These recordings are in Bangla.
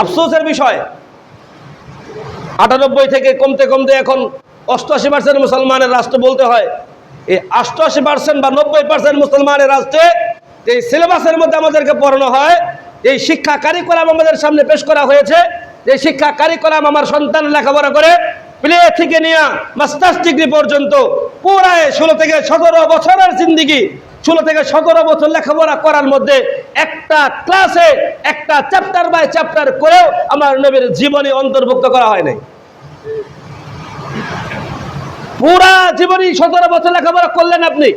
আফসোসের বিষয়। আটানব্বই থেকে কমতে কমতে এখন অষ্টআশি পার্সেন্ট মুসলমানের রাষ্ট্র বলতে হয়। এই অষ্টআশি পার্সেন্ট বা নব্বই পার্সেন্ট মুসলমানের রাষ্ট্রে এই সিলেবাসের মধ্যে আমাদেরকে পড়ানো হয়। এই শিক্ষা কারিকুলাম আমাদের সামনে পেশ করা হয়েছে। যে শিক্ষা কারিকুলাম আমার সন্তান লেখাপড়া করে প্লে থেকে নিয়ে মাস্টার্স ডিগ্রি পর্যন্ত পুরায় ষোলো থেকে সতেরো বছরের জিন্দিগি, ষোলো থেকে সতেরো বছর লেখাপড়া করার মধ্যে একটা ক্লাসে একটা চ্যাপ্টার বাই চ্যাপ্টার করেও আমার নবীর জীবনী অন্তর্ভুক্ত করা হয় নাই। পুরা জীবনী সতেরো বছর লেখাপড়া করলেন আপনি।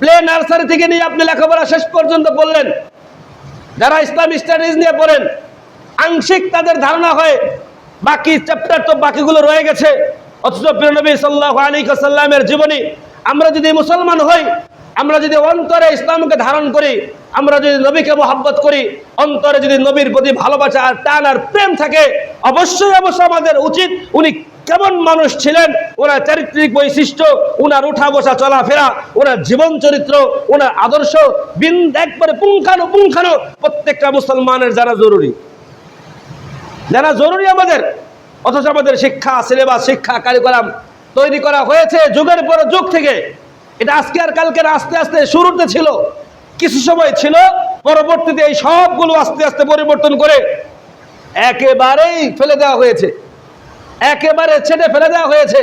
প্লে নার্সারি থেকে নিয়ে আপনি লেখাপড়া শেষ পর্যন্ত পড়লেন যারা ইসলাম স্টাডিজ নিয়ে পড়েন, আংশিক তাদের ধারণা হয়, বাকি চ্যাপ্টার তো বাকিগুলো রয়ে গেছে। অথচ প্রিয় নবী সাল্লাহ আলী সাল্লামের জীবনী, আমরা যদি মুসলমান হই, আমরা যদি অন্তরে ইসলামকে ধারণ করি আমরা যদি নবীকে মোহাব্বত করি, অন্তরে যদি নবীর প্রতি ভালোবাসা আর টান আর প্রেম থাকে, অবশ্যই অবশ্যই আমাদের উচিত উনি কেমন মানুষ ছিলেন, ওনার চারিত্রিক বৈশিষ্ট্য ওনার উঠা বসা চলাফেরা, ওনার জীবন চরিত্র, ওনার আদর্শ, বিন একবারে পুঙ্খানো পুঙ্খানো প্রত্যেকটা মুসলমানের জানা জরুরি। জানা জরুরি আমাদের, অথচ আমাদের শিক্ষা, সিলেবাস, শিক্ষা, কারিকুলাম তৈরি করা হয়েছে যুগের পর যুগ থেকে। এটা আজকে আর কালকে আস্তে আস্তে শুরুতে ছিল। কিছু সময় ছিল, পরবর্তীতে এই সবগুলো আস্তে আস্তে পরিবর্তন করে একেবারেই ফেলে দেওয়া হয়েছে। একেবারে ছেড়ে ফেলে দেওয়া হয়েছে।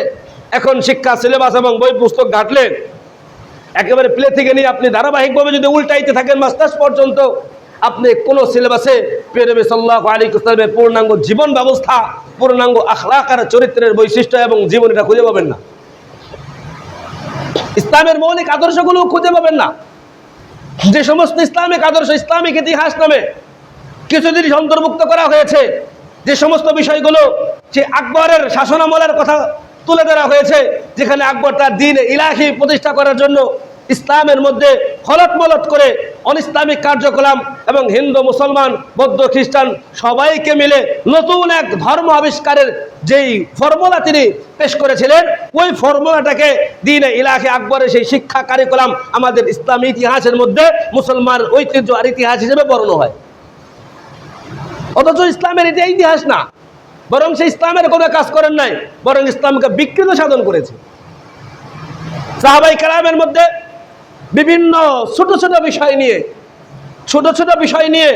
এখন শিক্ষা, সিলেবাস এবং বই পুস্তক ঘাটলে একেবারে প্লে থেকে নিয়ে আপনি ধারাবাহিকভাবে যদি উল্টাইতে থাকেন মাস্টার্স পর্যন্ত, আপনি কোন সিলেবাসে পেরবে সাল্লাহ আলী ইসলামের পূর্ণাঙ্গ জীবন ব্যবস্থা, পূর্ণাঙ্গ আখলাকার চরিত্রের বৈশিষ্ট্য এবং জীবন এটা খুঁজে পাবেন না। ইসলামের মৌলিক আদর্শগুলো খুঁজে পাবেন না। যে সমস্ত ইসলামিক আদর্শ, ইসলামিক ইতিহাস নামে কিছু জিনিস অন্তর্ভুক্ত করা হয়েছে, যে সমস্ত বিষয়গুলো সে আকবরের শাসনামলের কথা তুলে ধরা হয়েছে, যেখানে আকবর তার দিন ইলাহি প্রতিষ্ঠা করার জন্য ইসলামের মধ্যে হলত মলত করে অনিসলামিক কার্যকলাপ এবং হিন্দু, মুসলমান, বৌদ্ধ, খ্রিস্টান সবাইকে মিলে নতুন এক ধর্ম আবিষ্কারের যেই ফর্মুলা তিনি পেশ করেছিলেন, ওই ফর্মুলাটাকে দিন ইলাকে আকবরের সেই শিক্ষা কারিকুলাম আমাদের ইসলামী ইতিহাসের মধ্যে মুসলমান ঐতিহ্য আর ইতিহাস হিসেবে বর্ণ হয়। অথচ ইসলামের এটা ইতিহাস না, বরং সে ইসলামের কোনো কাজ করেন নাই, বরং ইসলামকে বিকৃত সাধন করেছে। সাহাবাই কালামের মধ্যে বিভিন্ন ছোট ছোট বিষয় নিয়ে, ছোট ছোট বিষয় নিয়ে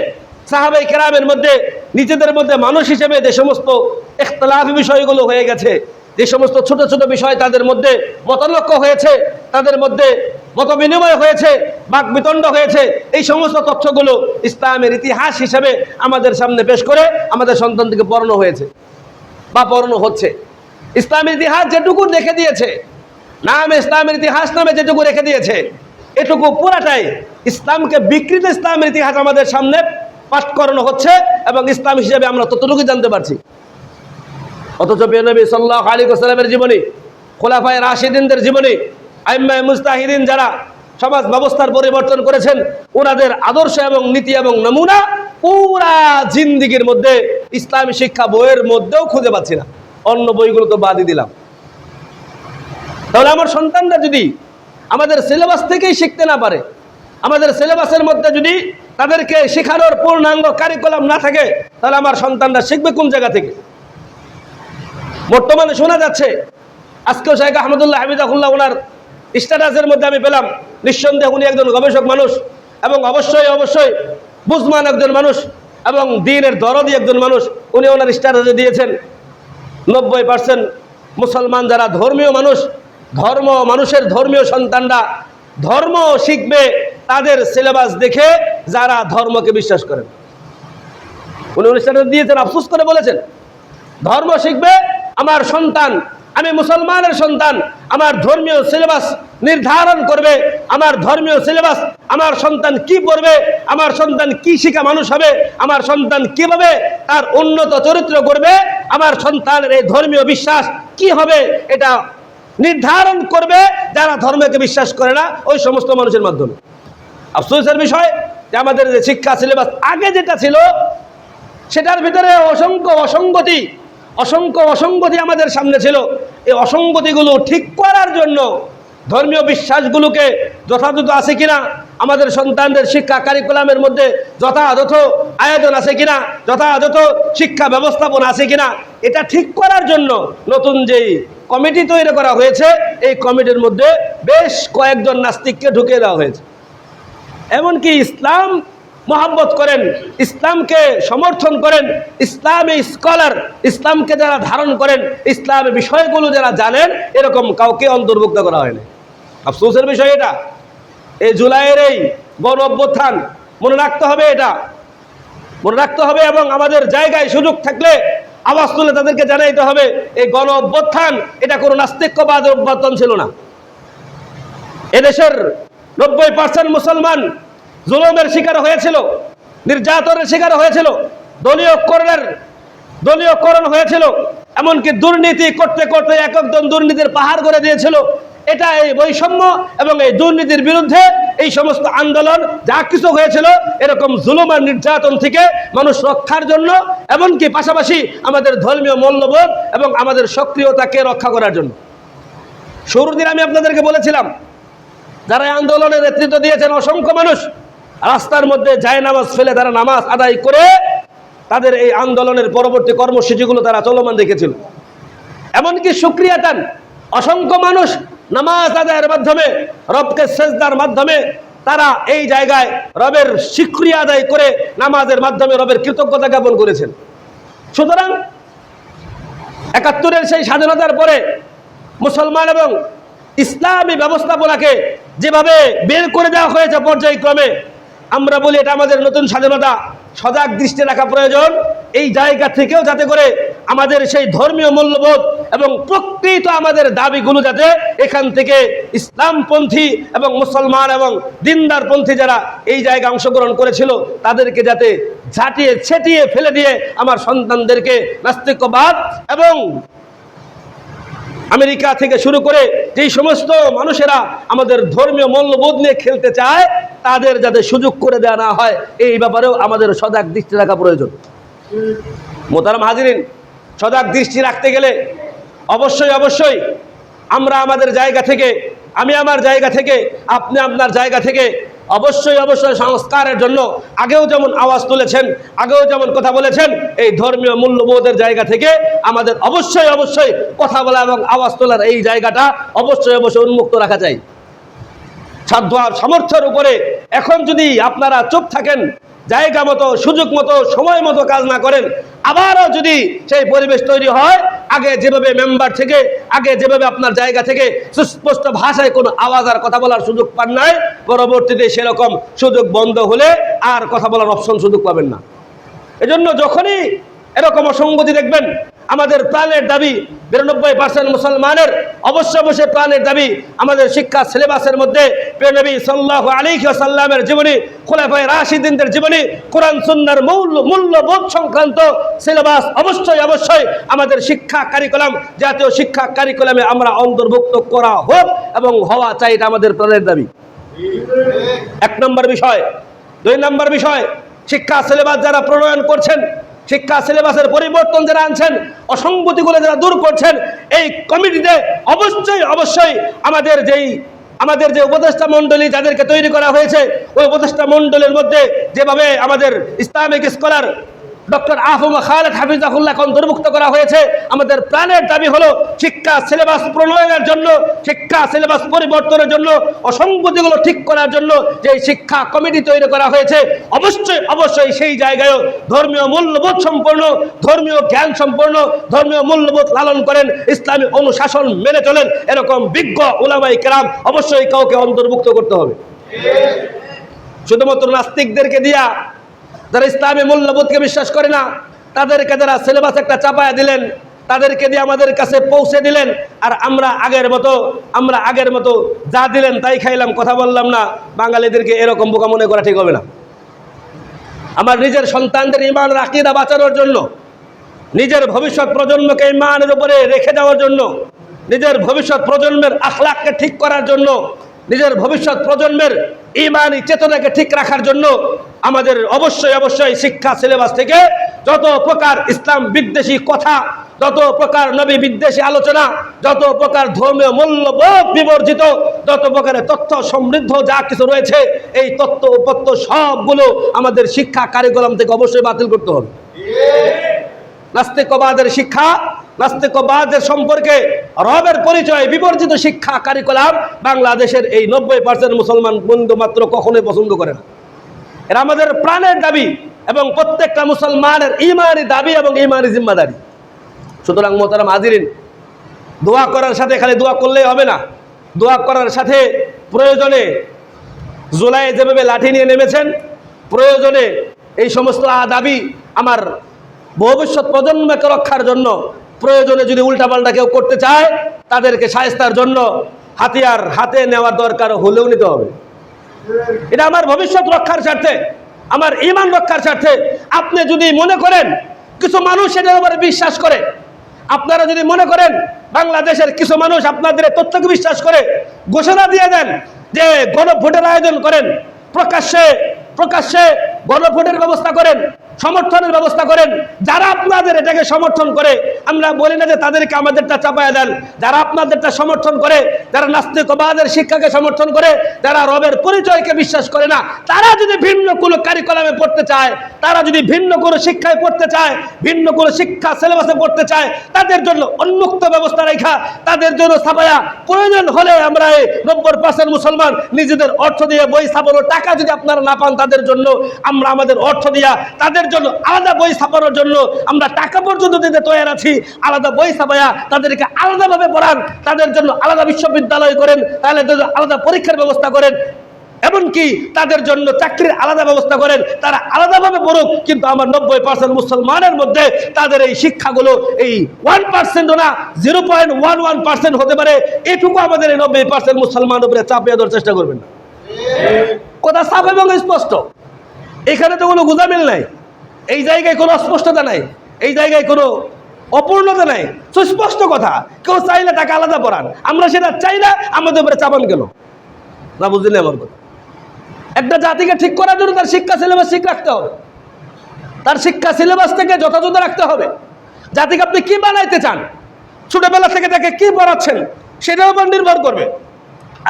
সাহাবাই কেরামের মধ্যে, নিজেদের মধ্যে মানুষ হিসেবে যে সমস্ত ইখতলাফি বিষয়গুলো হয়ে গেছে, যে সমস্ত ছোট ছোট বিষয় তাদের মধ্যে মতলক্ষ হয়েছে, তাদের মধ্যে মত বিনিময় হয়েছে বাক বিতণ্ড হয়েছে, এই সমস্ত তথ্যগুলো ইসলামের ইতিহাস হিসেবে আমাদের সামনে পেশ করে আমাদের সন্তান থেকে পড়ানো হয়েছে বা পড়ানো হচ্ছে। ইসলামের ইতিহাস যেটুকু রেখে দিয়েছে, নাম ইসলামের ইতিহাস নামে যেটুকু রেখে দিয়েছে এটুকু পুরাটাই ইসলামকে বিকৃত ইসলামের ইতিহাস আমাদের সামনে পাঠ করানো হচ্ছে এবং ইসলাম হিসেবে আমরা ততটুকু জানতে পারছি। অথচ নবী সাল্লাহ আলী সাল্লামের জীবনী, খোলাফায় রাশিদিনদের জীবনী, আইম্মায় মুস্তাহিদিন যারা সমাজ ব্যবস্থার পরিবর্তন করেছেন ওনাদের আদর্শ এবং নীতি এবং নমুনা পুরা জিন্দিগির মধ্যে ইসলামী শিক্ষা বইয়ের মধ্যেও খুঁজে পাচ্ছি না। অন্য বইগুলো তো বাদই দিলাম। তাহলে আমার সন্তানরা যদি আমাদের সিলেবাস থেকেই শিখতে না পারে। আমাদের সিলেবাসের মধ্যে যদি তাদেরকে শেখানোর পূর্ণাঙ্গ কারিকুলাম না থাকে, তাহলে আমার সন্তানরা শিখবে কোন জায়গা থেকে? বর্তমানে শোনা যাচ্ছে, আজকেও শেখ আহমদুল্লাহ হামিদাহুল্লাহ ওনার স্ট্যাটাসের মধ্যে আমি পেলাম। নিঃসন্দেহে উনি একজন গবেষক মানুষ এবং অবশ্যই অবশ্যই বুঝমান একজন মানুষ এবং দিনের দরদি একজন মানুষ। উনি ওনার স্ট্যাটাসে দিয়েছেন। নব্বই পার্সেন্ট মুসলমান যারা ধর্মীয় মানুষ ধর্ম, মানুষের ধর্মীয় সন্তানরা ধর্ম শিখবে তাদের সিলেবাস দেখে যারা ধর্মকে বিশ্বাস করেন উনি অনুষ্ঠানে দিয়েছেন, আফসোস করে বলেছেন, ধর্ম শিখবে আমার সন্তান, আমি মুসলমানের সন্তান, আমার ধর্মীয় সিলেবাস নির্ধারণ করবে, আমার ধর্মীয় সিলেবাস আমার সন্তান কি পড়বে, আমার সন্তান কি শিখা মানুষ হবে, আমার সন্তান কীভাবে তার উন্নত চরিত্র করবে আমার সন্তানের এই ধর্মীয় বিশ্বাস কি হবে, এটা নির্ধারণ করবে যারা ধর্মকে বিশ্বাস করে না ওই সমস্ত মানুষের মাধ্যমে। আফসোসের বিষয় যে আমাদের যে শিক্ষা, সিলেবাস আগে যেটা ছিল, সেটার ভিতরে অসংখ্য অসঙ্গতি অসংখ্য অসঙ্গতি আমাদের সামনে ছিল। এই অসঙ্গতিগুলো ঠিক করার জন্য ধর্মীয় বিশ্বাসগুলোকে যথাযথ আছে কিনা আমাদের সন্তানদের শিক্ষা কারিকুলামের মধ্যে যথাযথ আয়োজন আছে কিনা, যথাযথ শিক্ষা ব্যবস্থাপনা আছে কিনা, এটা ঠিক করার জন্য নতুন যেই কমিটি তৈরি করা হয়েছে, এই কমিটির মধ্যে বেশ কয়েকজন নাস্তিককে ঢুকিয়ে দেওয়া হয়েছে। এমনকি ইসলাম মহাব্বত করেন, ইসলামকে সমর্থন করেন, ইসলামী স্কলার, ইসলামকে যারা ধারণ করেন, ইসলামের বিষয়গুলো যারা জানেন, এরকম কাউকে অন্তর্ভুক্ত করা হয়নি। আফসোসের বিষয় এটা। এই জুলাইয়ের এই গণ অভ্যুত্থান, মনে রাখতে হবে এটা। মনে রাখতে হবে এবং আমাদের জায়গায় সুযোগ থাকলে আওয়াজ তুলে তাদেরকে জানাইতে হবে, এই গণ অভ্যুত্থান, এটা কোনো নাস্তিক্যবাদ অভ্যুত্থান ছিল না। এদেশের নব্বই পার্সেন্ট মুসলমান জুলমের শিকার হয়েছিল, নির্যাতনের শিকার হয়েছিল, দলীয়করণের, দলীয়করণ হয়েছিল, এমনকি দুর্নীতি করতে করতে এক একজন দুর্নীতির পাহাড় করে দিয়েছিল। এটা এই বৈষম্য এবং এই দুর্নীতির বিরুদ্ধে এই সমস্ত আন্দোলন যা কিছু হয়েছিল, এরকম জুলুম আর নির্যাতন থেকে মানুষ রক্ষার জন্য, এমনকি পাশাপাশি আমাদের ধর্মীয় মূল্যবোধ এবং আমাদের সক্রিয়তাকে রক্ষা করার জন্য। শুরুর দিন আমি আপনাদেরকে বলেছিলাম, যারা আন্দোলনের নেতৃত্ব দিয়েছেন অসংখ্য মানুষ, রাস্তার মধ্যে যায় নামাজ ফেলে তারা নামাজ আদায় করে তাদের এই আন্দোলনের পরবর্তী কর্মসূচিগুলো তারা চলমান রেখেছিল। এমনকি সুক্রিয়া তান অসংখ্য মানুষ নামাজ আদায়ের মাধ্যমে, রবকে সেজদার মাধ্যমে তারা এই জায়গায় রবের স্বীক্রিয়া আদায় করে নামাজের মাধ্যমে রবের কৃতজ্ঞতা জ্ঞাপন করেছেন। সুতরাং একাত্তরের সেই স্বাধীনতার পরে মুসলমান এবং ইসলামী ব্যবস্থাপনাকে যেভাবে বের করে দেওয়া হয়েছে পর্যায়ক্রমে, আমরা বলি এটা আমাদের নতুন স্বাধীনতা। সজাগ দৃষ্টি রাখা প্রয়োজন। এই জায়গা থেকেও যাতে করে আমাদের সেই ধর্মীয় মূল্যবোধ এবং প্রকৃত আমাদের দাবিগুলো যাতে এখান থেকে ইসলামপন্থী এবং মুসলমান এবং দিনদারপন্থী যারা এই জায়গায় অংশগ্রহণ করেছিল, তাদেরকে যাতে ঝাঁটিয়ে ছেটিয়ে ফেলে দিয়ে আমার সন্তানদেরকে নাস্তিক্যবাদ এবং আমেরিকা থেকে শুরু করে যেই সমস্ত মানুষেরা আমাদের ধর্মীয় মূল্যবোধ নিয়ে খেলতে চায়, তাদের যাতে সুযোগ করে দেওয়া না হয়, এই ব্যাপারেও আমাদের সজাগ দৃষ্টি রাখা প্রয়োজন। মোতারাম হাজিরিন, সজাগ দৃষ্টি রাখতে গেলে অবশ্যই অবশ্যই। আমরা আমাদের জায়গা থেকে, আমি আমার জায়গা থেকে, আপনি আপনার জায়গা থেকে অবশ্যই অবশ্যই সংস্কারের জন্য আগেও যেমন আওয়াজ তুলেছেন, আগেও যেমন কথা বলেছেন, এই ধর্মীয় মূল্যবোধের জায়গা থেকে আমাদের অবশ্যই অবশ্যই কথা বলা এবং আওয়াজ তোলার এই জায়গাটা অবশ্যই অবশ্যই উন্মুক্ত রাখা যায়। সাধ্য সামর্থ্যের উপরে এখন যদি আপনারা চুপ থাকেন, জায়গা মতো, সুযোগ মতো, সময় মতো কাজ না করেন, আবারও যদি সেই পরিবেশ তৈরি হয় আগে যেভাবে মেম্বার থেকে, আগে যেভাবে আপনার জায়গা থেকে সুস্পষ্ট ভাষায় কোনো আওয়াজ আর কথা বলার সুযোগ পান নাই, পরবর্তীতে সেরকম সুযোগ বন্ধ হলে আর কথা বলার অপশন সুযোগ পাবেন না। এজন্য যখনই এরকম অসঙ্গতি দেখবেন। আমাদের প্রাণের দাবি বিরানব্বই পার্সেন্ট মুসলমানের অবশ্য অবশ্যই প্রাণের দাবি আমাদের শিক্ষা সিলেবাসের মধ্যে। প্রিয়নবী সাল্লাহ আলী সাল্লামের জীবনী, খোলাফায় রাশিদিনদের জীবনী, কোরআন, সুন্নার মূল্য মূল্যবোধ সংক্রান্ত সিলেবাস অবশ্যই অবশ্যই আমাদের শিক্ষা কারিকুলাম, জাতীয় শিক্ষা কারিকুলামে আমরা অন্তর্ভুক্ত করা হোক এবং হওয়া চাই এটা আমাদের প্রাণের দাবি। এক নম্বর বিষয়। দুই নম্বর বিষয়, শিক্ষা সিলেবাস যারা প্রণয়ন করছেন শিক্ষা সিলেবাসের পরিবর্তন যারা আনছেন, অসঙ্গতিগুলো যারা দূর করছেন, এই কমিটিতে অবশ্যই অবশ্যই আমাদের যেই, আমাদের যে উপদেষ্টা মণ্ডলী যাদেরকে তৈরি করা হয়েছে, ওই উপদেষ্টা মণ্ডলীর মধ্যে যেভাবে আমাদের Islamic scholar doctor Ahmad Khaled হাফিজাহুল্লাহ অন্তর্ভুক্ত করা হয়েছে। আমাদের প্রাণের দাবি হলো শিক্ষা সিলেবাস প্রণয়নের জন্য শিক্ষা সিলেবাস পরিবর্তনের জন্য অসঙ্গতিগুলো ঠিক করার জন্য যে শিক্ষা কমিটি তৈরি করা হয়েছে অবশ্যই অবশ্যই সেই জায়গায়ও ধর্মীয় মূল্যবোধ সম্পন্ন ধর্মীয় জ্ঞান সম্পন্ন ধর্মীয় মূল্যবোধ লালন করেন ইসলামী অনুশাসন মেনে চলেন এরকম বিজ্ঞ ওলামাই কেরাম অবশ্যই কাউকে অন্তর্ভুক্ত করতে হবে। শুধুমাত্র নাস্তিকদেরকে দিয়া যারা ইসলামী মূল্যবোধকে বিশ্বাস করে না, তাদেরকে যারা সিলেবাস একটা চাপায়া দিলেন, তাদেরকে দিয়ে আমাদের কাছে পৌঁছে দিলেন, আর আমরা আগের মতো, আমরা আগের মতো যা দিলেন তাই খাইলাম, কথা বললাম না, বাঙালিদেরকে এরকম বোকা মনে করা ঠিক হবে না। আমার নিজের সন্তানদের ইমান রাকিদা বাঁচানোর জন্য, নিজের ভবিষ্যৎ প্রজন্মকে ইমানের উপরে রেখে দেওয়ার জন্য, নিজের ভবিষ্যৎ প্রজন্মের আখলাককে ঠিক করার জন্য, নিজের ভবিষ্যৎ প্রজন্মের ইমানি চেতনাকে ঠিক রাখার জন্য আমাদের অবশ্যই অবশ্যই শিক্ষা সিলেবাস থেকে যত প্রকার ইসলাম বিদ্বেষী কথা যত প্রকার নবী বিদ্বেষী আলোচনা যত প্রকার ধর্মীয় মূল্যবোধ বিবর্জিত যত প্রকারের তথ্য সমৃদ্ধ যা কিছু রয়েছে এই তথ্য উপত্য সবগুলো আমাদের শিক্ষা কারিকুলাম থেকে অবশ্যই বাতিল করতে হবে। নাস্তিকবাদের শিক্ষা নাস্তিকবাদের সম্পর্কে রবের পরিচয়, বিবর্জিত শিক্ষা কারিকুলাম বাংলাদেশের এই নব্বই পার্সেন্ট মুসলমান বন্ধু মাত্র কখনোই পছন্দ করে না। এরা আমাদের প্রাণের দাবি এবং প্রত্যেকটা মুসলমানের ইমানি দাবি এবং ইমানি জিম্মাদারি। সুতরাং মোতারাম হাজিরিন, দোয়া করার সাথে খালি দোয়া করলেই হবে না। দোয়া করার সাথে প্রয়োজনে জুলাই যেভাবে লাঠি নিয়ে নেমেছেন, প্রয়োজনে এই সমস্ত দাবি আমার ভবিষ্যৎ প্রজন্মকে রক্ষার জন্য প্রয়োজনে যদি উল্টাপাল্টা কেউ করতে চায়, তাদেরকে সায়স্তার জন্য হাতিয়ার হাতে নেওয়ার দরকার হলেও নিতে হবে। এটা আমার ভবিষ্যৎ রক্ষার স্বার্থে, আমার ইমান রক্ষার স্বার্থে। আপনি যদি মনে করেন কিছু মানুষ এটার উপরে বিশ্বাস করে, আপনারা যদি মনে করেন বাংলাদেশের কিছু মানুষ আপনাদের তথ্যকে বিশ্বাস করে, ঘোষণা দিয়ে দেন যে গণভোটের আয়োজন করেন, প্রকাশ্যে প্রকাশ্যে গণভোটের ব্যবস্থা করেন। সমর্থনের ব্যবস্থা করেন। যারা আপনাদের এটাকে সমর্থন করে, আমরা বলি না যে তাদেরকে আমাদেরটা চাপায় দেন। যারা আপনাদেরটা সমর্থন করে, যারা নাস্তিকবাদের শিক্ষাকে সমর্থন করে, যারা রবের পরিচয়কে বিশ্বাস করে না, তারা যদি ভিন্ন কোনো কারিকলামে পড়তে চায়, তারা যদি ভিন্ন কোনো শিক্ষায় পড়তে চায়, ভিন্ন কোনো শিক্ষা সিলেবাসে পড়তে চায়, তাদের জন্য উন্মুক্ত ব্যবস্থা রেখা, তাদের জন্য ছাপায়া প্রয়োজন হলে আমরা এই নব্বই পার্সেন্ট মুসলমান নিজেদের অর্থ দিয়ে বই ছাপানোর টাকা যদি আপনারা না পান তাদের জন্য, আমরা আমাদের অর্থ দিয়া তাদের জন্য আলাদা বই ছাপানোর জন্য আমরা টাকা পর্যন্ত দিতে তৈরি আছি। আলাদা বই ছাপায়া তাদেরকে আলাদাভাবে পড়ান তাদের জন্য আলাদা বিশ্ববিদ্যালয় করেন তাহলে তাদের আলাদা পরীক্ষার ব্যবস্থা করেন। এমনকি তাদের জন্য চাকরির আলাদা ব্যবস্থা করেন তারা আলাদাভাবে পড়ুক কিন্তু আমার নব্বই পার্সেন্ট মুসলমানের মধ্যে তাদের এই শিক্ষাগুলো এই ওয়ান পার্সেন্টও না zero point one one percent হতে পারে। এটুকু আমাদের এই নব্বই পার্সেন্ট মুসলমান উপরে চাপিয়ে দেওয়ার চেষ্টা করবেন না। কথা সাফ এবং স্পষ্ট। এখানে তো কোনো গুজামিল নাই। এই জায়গায় কোনো অস্পষ্টতা নাই। এই জায়গায় কোনো অপূর্ণতা নাই। সুস্পষ্ট কথা, কেউ চাইলে তাকে আলাদা পড়ান আমরা সেটা চাই না, আমাদের উপরে চাপান কেন? না বুঝলেন আমার কথা? একটা জাতিকে ঠিক করার জন্য তার শিক্ষা সিলেবাস ঠিক রাখতে হবে। তার শিক্ষা সিলেবাস থেকে যথাযথ রাখতে হবে। জাতিকে আপনি কি বানাইতে চান? ছোটবেলা থেকে তাকে কি পড়াচ্ছেন? সেটার উপর নির্ভর করবে।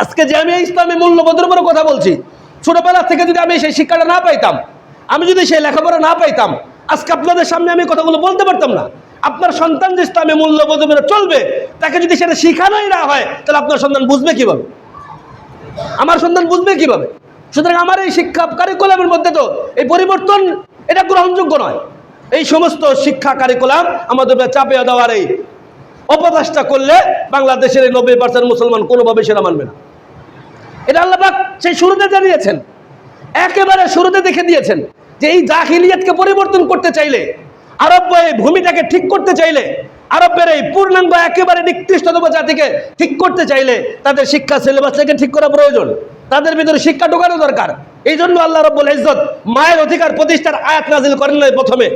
আজকে যে আমি ইসলামী মূল্যবোধের উপরে কথা বলছি, ছোটবেলা থেকে যদি আমি সেই শিক্ষাটা না পাইতাম আমি যদি সেই লেখাপড়া না পাইতাম, আজকে আপনাদের সামনে আমি কথাগুলো বলতে পারতাম না। আপনার সন্তান যে ইসলামী মূল্যবোধ চলবে, তাকে যদি সেটা শিখানোই না হয়, তাহলে আপনার সন্তান বুঝবে কীভাবে? আমার সন্তান বুঝবে কীভাবে? সুতরাং আমার এই শিক্ষা কারিকুলামের মধ্যে তো এই পরিবর্তন, এটা গ্রহণযোগ্য নয়। এই সমস্ত শিক্ষা কারিকুলাম আমাদের চাপিয়ে দেওয়ার এই অপদাসটা করলে বাংলাদেশের এই নব্বই পার্সেন্ট মুসলমান কোনোভাবে সেটা মানবে না। এটা আল্লাপাক সেই শুরুতে জানিয়েছেন। একেবারে শুরুতে দেখে দিয়েছেন। যে এই জাহিলিয়াতকে পরিবর্তন করতে চাইলে, আরব এই ভূমিটাকে ঠিক করতে চাইলে, আরবের এই পূর্ণাঙ্গ একেবারে নিকৃষ্টতম জাতিকে ঠিক করতে চাইলে তাদের শিক্ষা সিলেবাসটাকে ঠিক করা প্রয়োজন। তাদের ভিতরে শিক্ষা ঢোকানো দরকার। এই জন্য আল্লাহ রব্বুল ইজ্জত মায়ের অধিকার প্রতিষ্ঠার আয়াত নাজিল করেন নাই প্রথমে।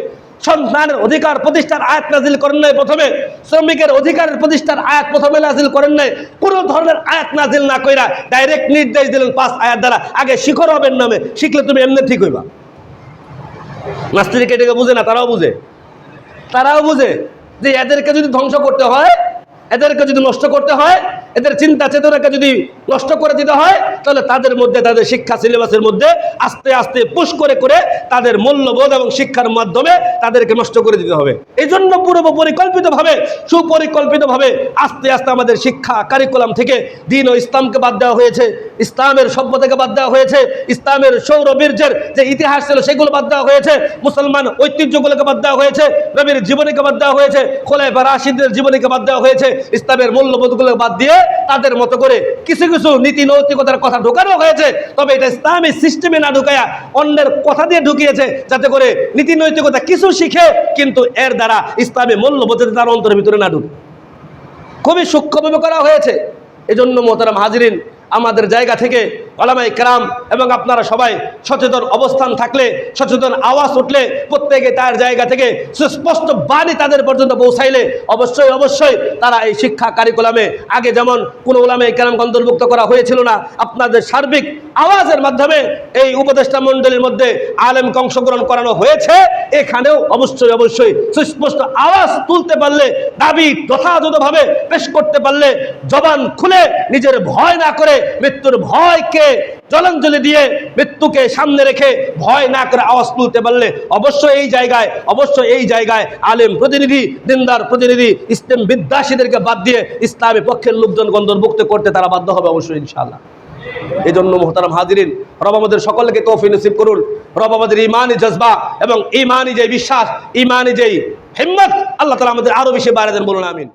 সন্তানের অধিকার প্রতিষ্ঠার আয়াত নাজিল করেন নাই প্রথমে। শ্রমিকের অধিকারের প্রতিষ্ঠার আয়াত প্রথমে নাজিল করেন নাই। কোন ধরনের আয়াত নাজিল না কইরা ডাইরেক্ট নির্দেশ দিলেন পাঁচ আয়াত দ্বারা। আগে শিখর হবেন নামে। শিখলে তুমি এমনি ঠিক হইবা। নাস্তিরিকে এটাকে বুঝে না, তারাও বুঝে। তারাও বুঝে যে এদেরকে যদি ধ্বংস করতে হয়, এদেরকে যদি নষ্ট করতে হয়, এদের চিন্তা চেতনাকে যদি নষ্ট করে দিতে হয়, তাহলে তাদের মধ্যে, তাদের শিক্ষা সিলেবাসের মধ্যে আস্তে আস্তে পুশ করে করে তাদের মূল্যবোধ এবং শিক্ষার মাধ্যমে তাদেরকে নষ্ট করে দিতে হবে। এই জন্য পূর্ব পরিকল্পিতভাবে, সুপরিকল্পিতভাবে আস্তে আস্তে আমাদের শিক্ষা কারিকুলাম থেকে দিন ও ইসলামকে বাদ দেওয়া হয়েছে, ইসলামের সভ্যতাকে বাদ দেওয়া হয়েছে, ইসলামের সৌরবীর্যের যে ইতিহাস ছিল সেগুলো বাদ দেওয়া হয়েছে, মুসলমান ঐতিহ্যগুলোকে বাদ দেওয়া হয়েছে, নবীর জীবনীকে বাদ দেওয়া হয়েছে খোলাই বা রাশিদের জীবনীকে বাদ দেওয়া হয়েছে, ইসলামের মূল্যবোধগুলো বাদ দিয়ে তাদের মতো করে কিছু কিছু নীতি নৈতিকতার কথা ঢোকানো হয়েছে, তবে এটা ইসলামী সিস্টেমে না ঢুকায়া অন্যের কথা দিয়ে ঢুকিয়েছে যাতে করে নীতি নৈতিকতা কিছু শিখে কিন্তু এর দ্বারা ইসলামী মূল্যবোধের তার অন্তরের ভিতরে না ঢুকে। খুবই সূক্ষ্মভাবে করা হয়েছে। এজন্য মোহতারাম হাজিরিন, আমাদের জায়গা থেকে ওলামাই কেরাম এবং আপনারা সবাই সচেতন অবস্থান থাকলে, সচেতন আওয়াজ উঠলে প্রত্যেকে তার জায়গা থেকে সুস্পষ্ট বাণী তাদের পর্যন্ত পৌঁছাইলে অবশ্যই অবশ্যই তারা এই শিক্ষা কারিকুলামে আগে যেমন কোনো ওলামাই কেরাম অন্তর্ভুক্ত করা হয়েছিল না, আপনাদের সার্বিক আওয়াজের মাধ্যমে এই উপদেষ্টা মণ্ডলীর মধ্যে আলেমকে অংশগ্রহণ করানো হয়েছে, এখানেও অবশ্যই অবশ্যই সুস্পষ্ট আওয়াজ তুলতে পারলে, দাবি যথাযথভাবে পেশ করতে পারলে জবান খুলে নিজের ভয় না করে মৃত্যুর ভয়কে জলাঞ্জলি দিয়ে মৃত্যুকে সামনে রেখে ভয় না করে আওয়াজ তুলতে পারলে অবশ্যই এই জায়গায়, অবশ্যই এই জায়গায় আলেম প্রতিনিধি, দিনদার প্রতিনিধি, ইসলাম বিদ্যাসীদেরকে বাদ দিয়ে ইসলামী পক্ষের লোকজন অন্তর্ভুক্ত করতে তারা বাধ্য হবে অবশ্যই ইনশাআল্লাহ। এই জন্য মোহতারাম হাজিরিন, রব আমাদের সকলকে তৌফি নসিব করুন। রব আমাদের ইমানি জজবা এবং ইমানি যে বিশ্বাস ইমানি যেই হিম্মত, আল্লাহ তালা আমাদের আরও বেশি বাড়াতেন বলুন, আমিন।